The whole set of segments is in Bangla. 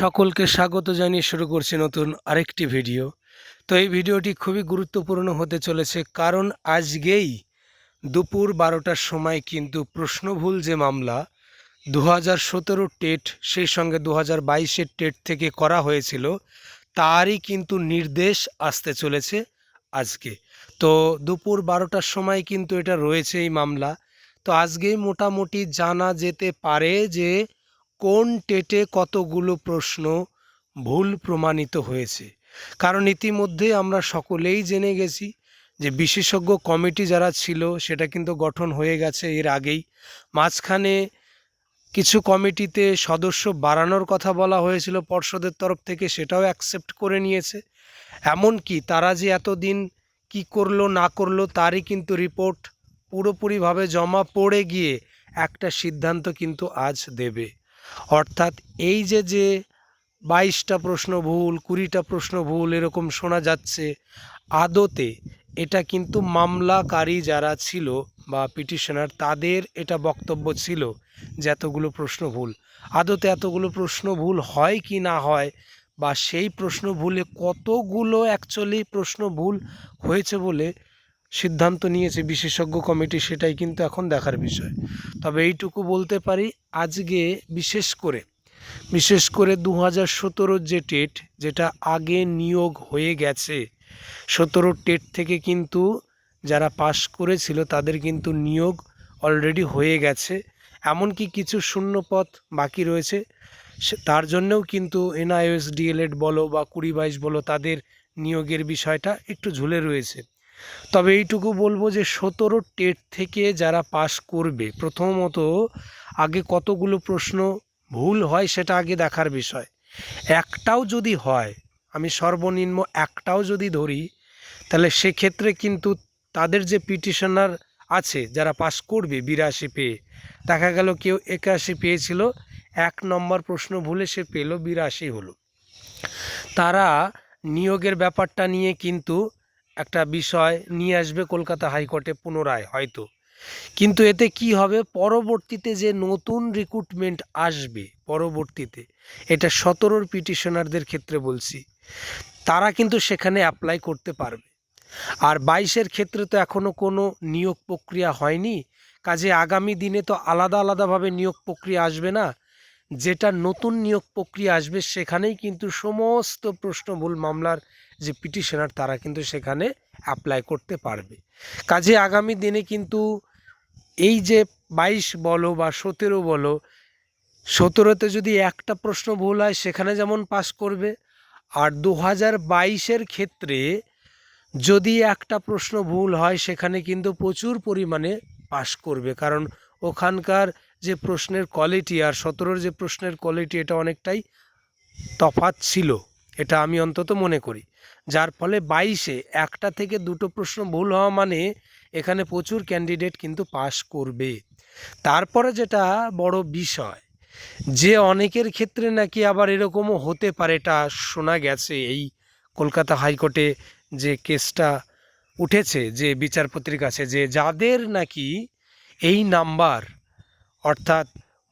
সকলকে স্বাগত জানিয়ে শুরু করছি নতুন আরেকটি ভিডিও। তো এই ভিডিওটি খুবই গুরুত্বপূর্ণ হতে চলেছে কারণ আজকেই দুপুর বারোটার সময় কিন্তু প্রশ্নভুল যে মামলা দু হাজার সতেরো টেট, সেই সঙ্গে দু হাজার বাইশের টেট থেকে করা হয়েছিল, তারই কিন্তু নির্দেশ আসতে চলেছে আজকে। তো দুপুর বারোটার সময় কিন্তু এটা রয়েছে এই মামলা। তো আজকেই মোটামুটি জানা যেতে পারে যে কোন টেটে কতগুলো প্রশ্ন ভুল প্রমাণিত হয়েছে? কারণ ইতিমধ্যে আমরা সকলেই জেনে গেছি যে বিশেষজ্ঞ কমিটি যারা ছিল, সেটা কিন্তু গঠন হয়ে গেছে এর আগেই। মাঝখানে কিছু কমিটিতে সদস্য বাড়ানোর কথা বলা হয়েছিল পর্ষদের তরফ থেকে, সেটাও অ্যাকসেপ্ট করে নিয়েছে। এমনকি তারা যে এতদিন কি করল, না করল, তারই কিন্তু রিপোর্ট পুরোপুরিভাবে জমা পড়ে গিয়ে একটা সিদ্ধান্ত কিন্তু আজ দেবে। অর্থাৎ এই যে যে বাইশটা প্রশ্ন ভুল, কুড়িটা প্রশ্ন ভুল এরকম শোনা যাচ্ছে, আদতে এটা কিন্তু মামলাকারী যারা ছিল বা পিটিশনার তাদের এটা বক্তব্য ছিল যে এতগুলো প্রশ্ন ভুল। আদতে এতগুলো প্রশ্ন ভুল হয় কি না হয় বা সেই প্রশ্ন ভুলে কতগুলো অ্যাকচুয়ালি প্রশ্ন ভুল হয়েছে বলে সিদ্ধান্ত নিয়েছে বিশেষজ্ঞ কমিটি সেটাই কিন্তু এখন দেখার বিষয়। তবে এইটুকু বলতে পারি, আজকে বিশেষ করে বিশেষ করে দু হাজার সতেরোর যে টেট, যেটা আগে নিয়োগ হয়ে গেছে সতেরো টেট থেকে কিন্তু যারা পাশ করেছিল তাদের কিন্তু নিয়োগ অলরেডি হয়ে গেছে। এমনকি কিছু শূন্য পথ বাকি রয়েছে তার জন্যও কিন্তু এনআইএস ডিএলএড বলো বা কুড়ি বাইশ বলো তাদের নিয়োগের বিষয়টা একটু ঝুলে রয়েছে। তবে এইটুকু বলব যে সতেরো টেট থেকে যারা পাশ করবে, প্রথমত আগে কতগুলো প্রশ্ন ভুল হয় সেটা আগে দেখার বিষয়। একটাও যদি হয়, আমি সর্বনিম্ন একটাও যদি ধরি, তাহলে সেক্ষেত্রে কিন্তু তাদের যে পিটিশনার আছে, যারা পাশ করবে বিরাশি পেয়ে, দেখা গেল কেউ একাশি পেয়েছিল, এক নম্বর প্রশ্ন ভুলে সে পেল, বিরাশি হলো। তারা নিয়োগের ব্যাপারটা নিয়ে কিন্তু একটা বিষয় নিয়ে আসবে কলকাতা হাইকোর্টে পুনরায় হয়তো। কিন্তু এতে কি হবে? পরবর্তীতে যে নতুন রিক্রুটমেন্ট আসবে পরবর্তীতে, এটা সতেরোর পিটিশনারদের ক্ষেত্রে বলছি, তারা কিন্তু সেখানে অ্যাপ্লাই করতে পারবে। আর বাইশের ক্ষেত্রে তো এখনও কোনো নিয়োগ প্রক্রিয়া হয়নি, কাজে আগামী দিনে তো আলাদা আলাদাভাবে নিয়োগ প্রক্রিয়া আসবে না যেটা নতুন নিয়োগ প্রক্রিয়া আসবে সেখানেই কিন্তু সমস্ত প্রশ্নভুল মামলার যে পিটিশনার, তারা কিন্তু সেখানে অ্যাপ্লাই করতে পারবে। কাজে আগামী দিনে কিন্তু এই যে বাইশ বলো বা সতেরো বলো, সতেরোতে যদি একটা প্রশ্ন ভুল হয়, সেখানে যেমন পাস করবে। আর দু হাজার বাইশের ক্ষেত্রে যদি একটা প্রশ্ন ভুল হয়, সেখানে কিন্তু প্রচুর পরিমাণে পাস করবে। কারণ ওখানকার যে প্রশ্নের কোয়ালিটি আর সতেরোর যে প্রশ্নের কোয়ালিটি এটা অনেকটাই তফাৎ ছিল, এটা আমি অন্তত মনে করি। যার ফলে বাইশে একটা থেকে দুটো প্রশ্ন ভুল হওয়া মানে এখানে প্রচুর ক্যান্ডিডেট কিন্তু পাস করবে। তারপরে যেটা বড় বিষয়, যে অনেকের ক্ষেত্রে নাকি আবার এরকমও হতে পারে এটা শোনা গেছে এই কলকাতা হাইকোর্টে যে কেসটা উঠেছে যে বিচারপতির কাছে, যে যাদের নাকি এই নাম্বার অর্থাৎ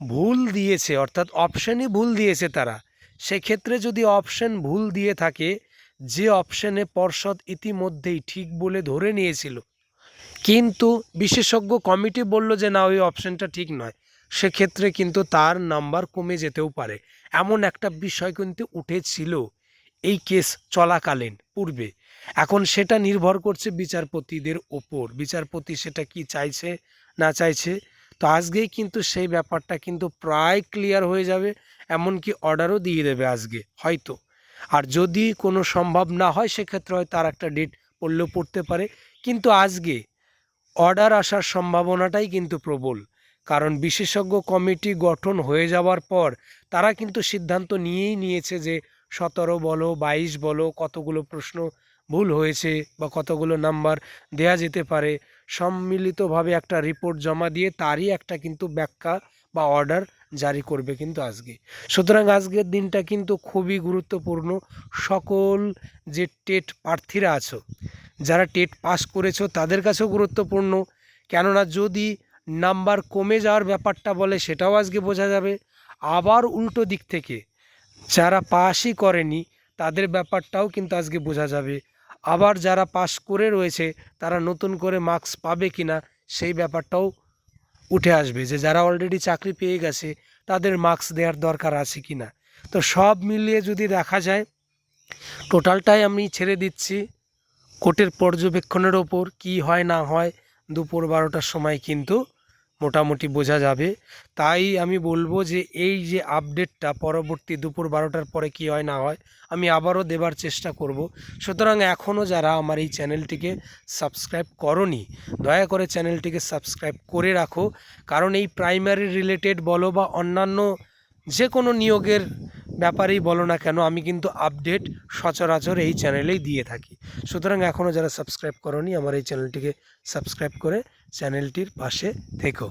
ভুল দিয়েছে, অর্থাৎ অপশানই ভুল দিয়েছে তারা। সেক্ষেত্রে যদি অপশান ভুল দিয়ে থাকে, যে অপশানে পর্ষদ ইতিমধ্যেই ঠিক বলে ধরে নিয়েছিল। কিন্তু বিশেষজ্ঞ কমিটি বলল যে, না, ওই অপশানটা ঠিক নয়। সেক্ষেত্রে কিন্তু তার নাম্বার কমে যেতেও পারে। এমন একটা বিষয় কিন্তু উঠেছিল এই কেস চলাকালীন পূর্বে। এখন সেটা নির্ভর করছে বিচারপতিদের ওপর। বিচারপতি সেটা কি চাইছে, না চাইছে তো আজকেই কিন্তু সেই ব্যাপারটা কিন্তু প্রায় ক্লিয়ার হয়ে যাবে, এমনকি অর্ডারও দিয়ে দেবে আজকে, হয়তো। আর যদি কোনো সম্ভব না হয়, সেক্ষেত্রে হয়তো আর একটা ডেট পড়লেও পড়তে পারে। কিন্তু আজকে অর্ডার আসার সম্ভাবনাটাই কিন্তু প্রবল। কারণ বিশেষজ্ঞ কমিটি গঠন হয়ে যাওয়ার পর, তারা কিন্তু সিদ্ধান্ত নিয়েই নিয়েছে যে, সতেরো বলো, বাইশ বলো, কতগুলো প্রশ্ন ভুল হয়েছে বা কতগুলো নাম্বার দেয়া যেতে পারে। সম্মিলিতভাবে একটা রিপোর্ট জমা দিয়ে তারই একটা কিন্তু ব্যাখ্যা বা অর্ডার জারি করবে কিন্তু আজকে। সুতরাং আজকের দিনটা কিন্তু খুবই গুরুত্বপূর্ণ। সকল যে টেট প্রার্থীরা আছো, যারা টেট পাস করেছ তাদের কাছেও গুরুত্বপূর্ণ। কেননা যদি নাম্বার কমে যাওয়ার ব্যাপারটা বলে সেটাও আজকে বোঝা যাবে। আবার উল্টো দিক থেকে যারা পাসই করেনি তাদের ব্যাপারটাও কিন্তু আজকে বোঝা যাবে। আবার যারা পাস করে রয়েছে, তারা নতুন করে মার্কস পাবে কি না সেই ব্যাপারটাও উঠে আসবে যে যারা অলরেডি চাকরি পেয়ে গেছে, তাদের মার্কস দেওয়ার দরকার আছে কি না তো সব মিলিয়ে যদি দেখা যায় টোটালটাই আমি ছেড়ে দিচ্ছি কোর্টের পর্যবেক্ষণের ওপর, কি হয় না হয় দুপুর বারোটার সময় কিন্তু মোটামুটি বোঝা যাবে। তাই আমি বলব যে এই যে আপডেটটা পরবর্তী দুপুর বারোটার পরে কি হয় না হয়, আমি আবারও দেবার চেষ্টা করব। সুতরাং এখনও যারা আমার এই চ্যানেলটিকে সাবস্ক্রাইব করনি, দয়া করে চ্যানেলটিকে সাবস্ক্রাইব করে রাখো। কারণ এই প্রাইমারি রিলেটেড বলো বা অন্যান্য যে কোনো নিয়োগের ব্যাপারেই বলো না কেন, আমি কিন্তু আপডেট সচরাচর এই চ্যানেলেই দিয়ে থাকি। সুতরাং এখনও যারা সাবস্ক্রাইব করনি, আমার এই চ্যানেলটিকে সাবস্ক্রাইব করে চ্যানেলটির পাশে থেকো।